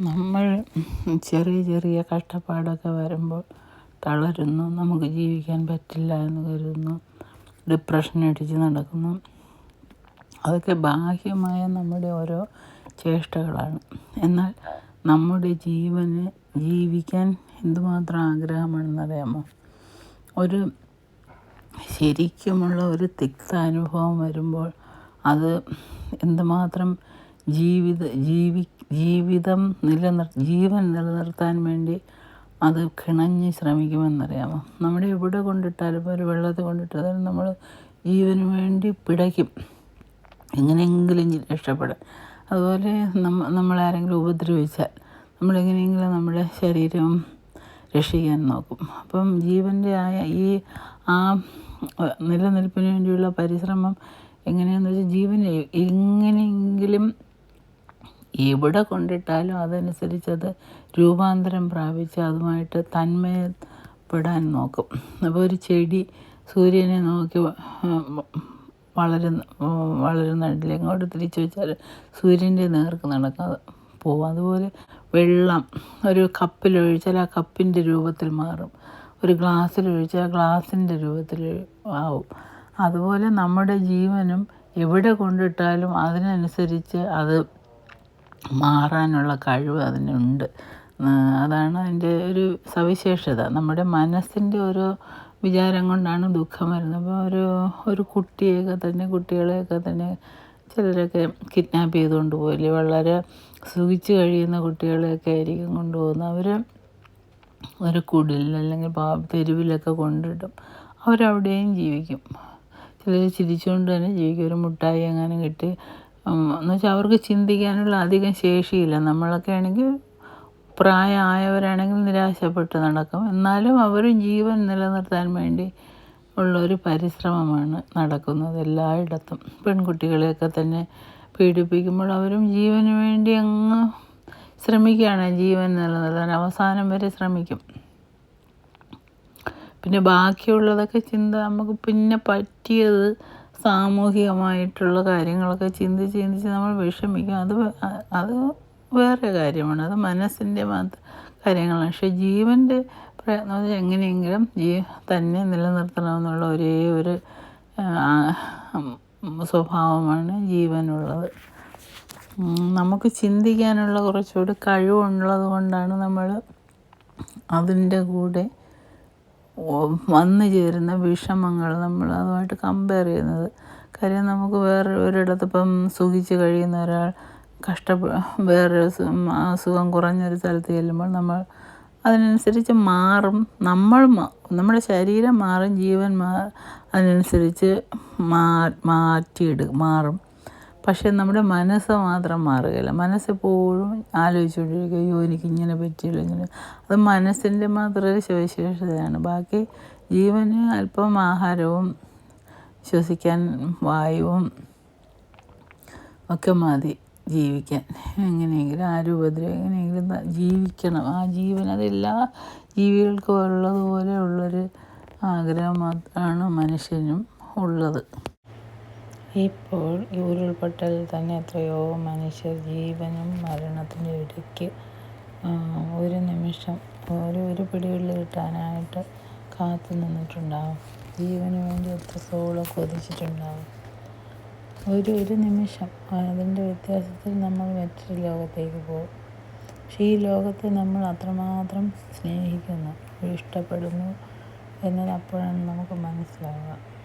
നമ്മൾ ചെറിയ ചെറിയ കഷ്ടപ്പാടൊക്കെ വരുമ്പോൾ തളരുന്നു. നമുക്ക് ജീവിക്കാൻ പറ്റില്ല എന്ന് കരുതുന്നു. ഡിപ്രഷൻ അടിച്ച് നടക്കുന്നു. അതൊക്കെ ബാഹ്യമായ നമ്മുടെ ഓരോ ചേഷ്ടകളാണ്. എന്നാൽ നമ്മുടെ ജീവന് ജീവിക്കാൻ എന്തുമാത്രം ആഗ്രഹമാണെന്നറിയാമോ? ഒരു ശരിക്കുമുള്ള ഒരു തിക്ത അനുഭവം വരുമ്പോൾ അത് എന്തുമാത്രം ജീവിത ജീവി ജീവിതം നിലനിർ ജീവൻ നിലനിർത്താൻ വേണ്ടി അത് കിണഞ്ഞ് ശ്രമിക്കുമെന്നറിയാമോ? നമ്മുടെ എവിടെ കൊണ്ടിട്ടാലും ഒരു വെള്ളത്തിൽ കൊണ്ടിട്ടാലും നമ്മൾ ജീവന് വേണ്ടി പിടയ്ക്കും. എങ്ങനെയെങ്കിലും രക്ഷപ്പെടാൻ. അതുപോലെ നമ്മ നമ്മളാരെങ്കിലും ഉപദ്രവിച്ചാൽ നമ്മളെങ്ങനെയെങ്കിലും നമ്മുടെ ശരീരം രക്ഷിക്കാൻ നോക്കും. അപ്പം ജീവന്റെ ആയ ഈ ആ നിലനിൽപ്പിന് വേണ്ടിയുള്ള പരിശ്രമം എങ്ങനെയാണെന്ന് വെച്ചാൽ ജീവൻ എങ്ങനെയെങ്കിലും എവിടെ കൊണ്ടിട്ടാലും അതനുസരിച്ച് അത് രൂപാന്തരം പ്രാപിച്ച് അതുമായിട്ട് തന്മയപ്പെടാൻ നോക്കും. അപ്പോൾ ഒരു ചെടി സൂര്യനെ നോക്കി വളരുന്ന വളരുന്നുണ്ടല്ലേ ഇങ്ങോട്ട് തിരിച്ചു വെച്ചാൽ സൂര്യന്റെ നേർക്ക് നടക്കാതെ പോവും. അതുപോലെ വെള്ളം ഒരു കപ്പിലൊഴിച്ചാൽ ആ കപ്പിന്റെ രൂപത്തിൽ മാറും. ഒരു ഗ്ലാസ്സിലൊഴിച്ചാൽ ആ ഗ്ലാസിന്റെ രൂപത്തിൽ ആവും. അതുപോലെ നമ്മുടെ ജീവനും എവിടെ കൊണ്ടിട്ടാലും അതിനനുസരിച്ച് അത് മാറാനുള്ള കഴിവ് അതിനുണ്ട്. അതാണ് അതിന്റെ ഒരു സവിശേഷത. നമ്മുടെ മനസ്സിന്റെ ഒരു വിചാരം കൊണ്ടാണ് ദുഃഖം വരുന്നത്. അപ്പോൾ ഒരു ഒരു കുട്ടിയൊക്കെ തന്നെ കുട്ടികളെയൊക്കെ തന്നെ ചിലരൊക്കെ കിഡ്നാപ്പ് ചെയ്തുകൊണ്ട് പോയില്ലേ? വളരെ സുഖിച്ച് കഴിയുന്ന കുട്ടികളെയൊക്കെ ആയിരിക്കും കൊണ്ടുപോകുന്നത്. അവർ ഒരു കുടിലിൽ അല്ലെങ്കിൽ തെരുവിലൊക്കെ കൊണ്ടിടും. അവരവിടെയും ജീവിക്കും. ചിലർ ചിരിച്ചുകൊണ്ട് തന്നെ ജീവിക്കും. ഒരു മുട്ടായി എങ്ങാനും കിട്ടി എന്ന് വെച്ചാൽ അവർക്ക് ചിന്തിക്കാനുള്ള അധികം ശേഷിയില്ല. നമ്മളൊക്കെ ആണെങ്കിൽ പ്രായമായവരാണെങ്കിൽ നിരാശപ്പെട്ട് നടക്കും. എന്നാലും അവരും ജീവൻ നിലനിർത്താൻ വേണ്ടി ഉള്ള ഒരു പരിശ്രമമാണ് നടക്കുന്നത് എല്ലായിടത്തും. പെൺകുട്ടികളെയൊക്കെ തന്നെ പീഡിപ്പിക്കുമ്പോൾ അവരും ജീവന് വേണ്ടി അങ്ങ് ശ്രമിക്കുകയാണ്. ജീവൻ നിലനിർത്താൻ അവസാനം വരെ ശ്രമിക്കും. പിന്നെ ബാക്കിയുള്ളതൊക്കെ ചിന്ത നമുക്ക് പിന്നെ പറ്റിയത് സാമൂഹികമായിട്ടുള്ള കാര്യങ്ങളൊക്കെ ചിന്തിച്ച് ചിന്തിച്ച് നമ്മൾ വിഷമിക്കും. അത് അത് വേറെ കാര്യമാണ്. അത് മനസ്സിന്റെ മാത്രം കാര്യങ്ങളാണ്. പക്ഷേ ജീവന്റെ പ്രയത്നം എങ്ങനെയെങ്കിലും ജീ തന്നെ നിലനിർത്തണമെന്നുള്ള ഒരേ ഒരു സ്വഭാവമാണ് ജീവനുള്ളത്. നമുക്ക് ചിന്തിക്കാനുള്ള കുറച്ചുകൂടി കഴിവുള്ളത് കൊണ്ടാണ് നമ്മൾ അതിന്റെ കൂടെ വന്നു ചേരുന്ന വിഷമങ്ങൾ നമ്മൾ അതുമായിട്ട് കമ്പയർ ചെയ്യുന്നത്. കാര്യം നമുക്ക് വേറെ ഒരിടത്ത് ഇപ്പം സുഖിച്ച് കഴിയുന്ന ഒരാൾ കഷ്ട വേറെ അസുഖം കുറഞ്ഞൊരു സ്ഥലത്ത് ചെല്ലുമ്പോൾ നമ്മൾ അതിനനുസരിച്ച് മാറും. നമ്മൾ നമ്മുടെ ശരീരം മാറും ജീവൻ മാ അതിനനുസരിച്ച് മാ മാറ്റിയിടും മാറും. പക്ഷേ നമ്മുടെ മനസ്സ് മാത്രം മാറുകയില്ല. മനസ്സെപ്പോഴും ആലോചിച്ചുകൊണ്ടിരിക്കുക അയ്യോ എനിക്ക് ഇങ്ങനെ പറ്റിയില്ല ഇങ്ങനെ. അത് മനസ്സിന്റെ മാത്രം ഒരു സവിശേഷതയാണ്. ബാക്കി ജീവന് അല്പം ആഹാരവും ശ്വസിക്കാൻ വായുവും ഒക്കെ മതി ജീവിക്കാൻ. എങ്ങനെയെങ്കിലും ആ രൂപത്തിൽ എങ്ങനെയെങ്കിലും ജീവിക്കണം. ആ ജീവൻ അതെല്ലാ ജീവികൾക്കും ഉള്ളതുപോലെ ഉള്ളൊരു ആഗ്രഹം മാത്രമാണ് മനുഷ്യനും ഉള്ളത്. ഇപ്പോൾ ഈ ഉരുൾപൊട്ടലിൽ തന്നെ എത്രയോ മനുഷ്യർ ജീവനും മരണത്തിന്റെ ഇടയ്ക്ക് ഒരു നിമിഷം ഒരു ഒരു പിടിയുള്ളിൽ കിട്ടാനായിട്ട് കാത്തു നിന്നിട്ടുണ്ടാവും. ജീവന് വേണ്ടി എത്ര എത്രത്തോളം കൊതിച്ചിട്ടുണ്ടാവും. ഒരു ഒരു നിമിഷം അതിന്റെ വ്യത്യാസത്തിൽ നമ്മൾ മറ്റൊരു ലോകത്തേക്ക് പോകും. പക്ഷേ ഈ ലോകത്തെ നമ്മൾ അത്രമാത്രം സ്നേഹിക്കുന്നു ഇഷ്ടപ്പെടുന്നു എന്നതിനപ്പോഴാണ് നമുക്ക് മനസ്സിലാവുക